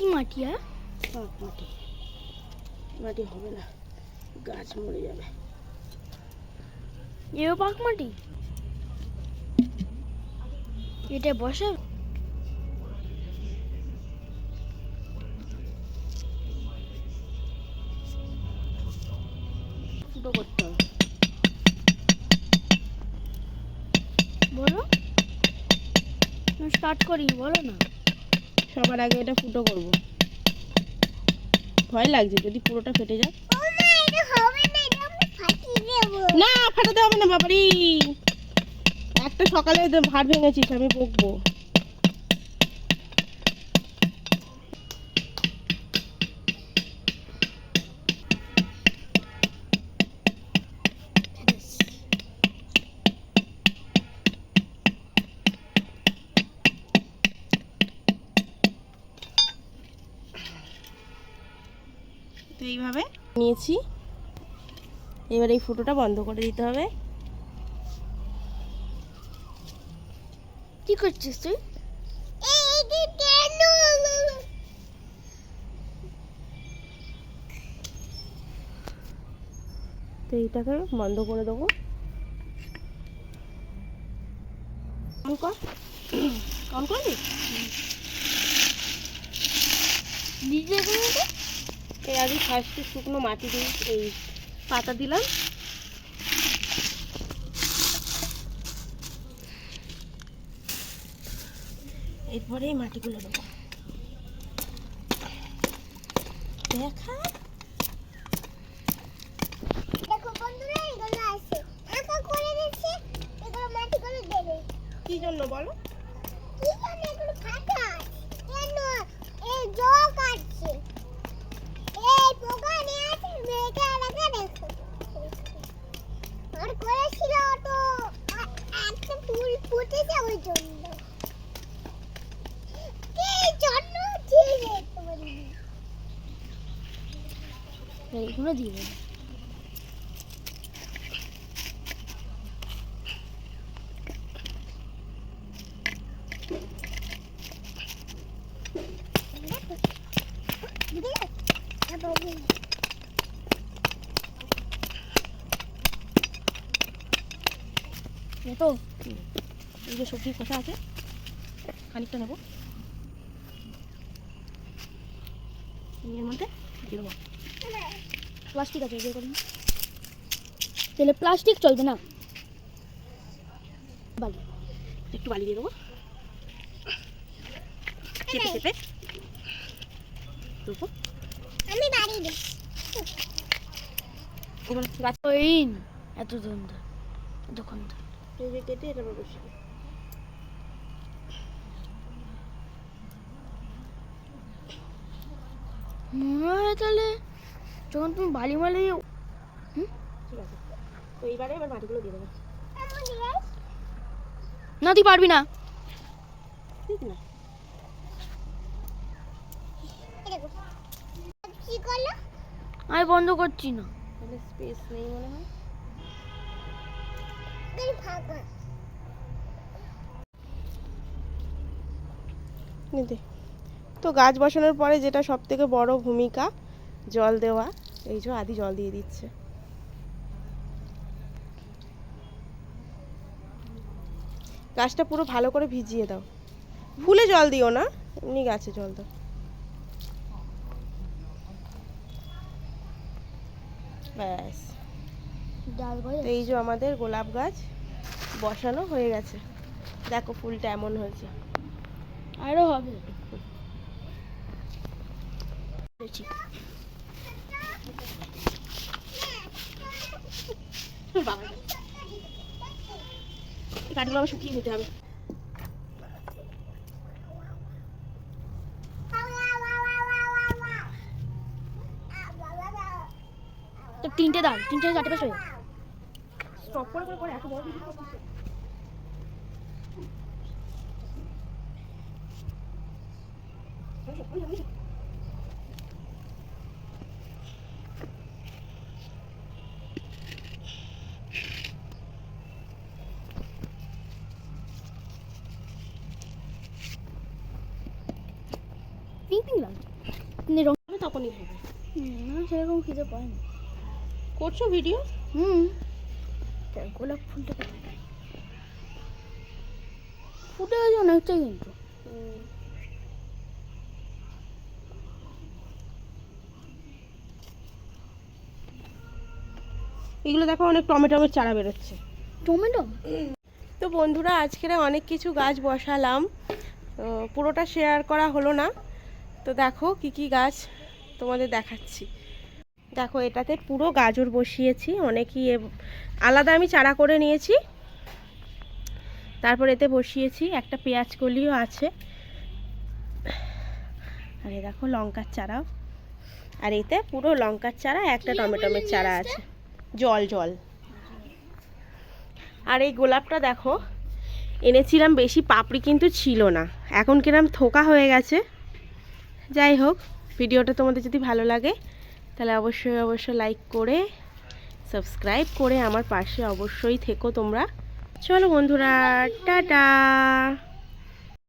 কি মাটি আর পাক মাটি। মাটি হবে না গাছ মরে যাবে। এও পাক মাটি? এটা বসে? ফুটো করতে হবে। বলো। স্টার্ট করি বলো না। সবার আগে এটা ফুটো করব। ভয় লাগছে, যদি পুরোটা ফেটে যায়। না, ফাটাতে হবে না, বাবারি। একটা সকালে ভাত ভেঙেছিস, আমি বকবো। তো এইভাবে। নিয়েছি। এবার এই ফুটোটা বন্ধ করে দিতে হবে। কি করছিস তুই? তো এইটাকে বন্ধ করে দেবো। অন কর। অন করবি? নিজে এই আগে ফার্স্টে শুকনো মাটি দিয়ে এই পাতা দিলাম। এরপরে এই মাটিগুলো দেবো। দেখা। কি জন্য বলো? কি জানি এগুলো ফাটা কেন? এই জল কাটছে এইগুলো দিয়ে দেবো। দিদি তো, এই যে সবজি কষা আছে, খানিকটা নেব। এর মধ্যে দেবো। প্লাস্টিক আছে, বের তাহলে প্লাস্টিক চলবে না। বালি। একটু বালি দিয়ে দেবো। চেপে চেপে। দেবো। আমি বাড়ি দিই এবার ওই এত ধন্দা এতক্ষণ। কেটে এটা বসিয়ে মনে হয় তাহলে যখন তুমি বালি মালি ঠিক আছে। তো এইবারে এবার মাটিগুলো দিয়ে দেবো। না তুই পারবি না। ঠিক না এই দেখো কি করল আমি বন্ধ করছি না। তাহলে স্পেস নেই মনে হয়। তো গাছ বসানোর পরে যেটা সব থেকে বড় ভূমিকা জল দেওয়া এই যে আদি জল দিয়ে দিচ্ছে। গাছটা পুরো ভালো করে ভিজিয়ে দাও। ফুলে জল দিও না এমনি গাছে জল দাও। ব্যাস। তো এই যে আমাদের গোলাপ গাছ বসানো হয়ে গেছে। দেখো ফুলটা এমন হয়েছে। আরও হবে। আবার শুকিয়ে নিতে হবে। তো তিনটে দাও তিনটে চারটে পাঁচটা স্টপ করে করে করে এত বড় মানে তখনই হবে সেরকম খিদে পায় না করছ ভিডিও হুম। গোলাপ ফুলটা? ফুটে গেছে অনেকটাই কিন্তু। এগুলো দেখো অনেক টমেটোমের চারা বেরোচ্ছে। টমেটো? তো বন্ধুরা আজকের অনেক কিছু গাছ বসালাম। পুরোটা শেয়ার করা হলো না। তো দেখো কি কি গাছ তোমাদের দেখাচ্ছি। দেখো এটাতে পুরো গাজর বসিয়েছি অনেকই এ- আলাদা আমি চারা করে নিয়েছি। তারপর এতে বসিয়েছি একটা পেঁয়াজ কলিও আছে। আর এই দেখো লঙ্কার চারাও আর এতে পুরো লঙ্কার চারা একটা টমেটোমের চারা আছে। জল জল। আর এই গোলাপটা দেখো এনেছিলাম বেশি পাপড়ি কিন্তু ছিল না। এখন কিরম থোকা হয়ে গেছে। যাই হোক ভিডিওটা তোমাদের যদি ভালো লাগে তাহলে অবশ্যই অবশ্যই লাইক করে সাবস্ক্রাইব করে আমার পাশে অবশ্যই থেকো তোমরা। চলো বন্ধুরা, টাটা!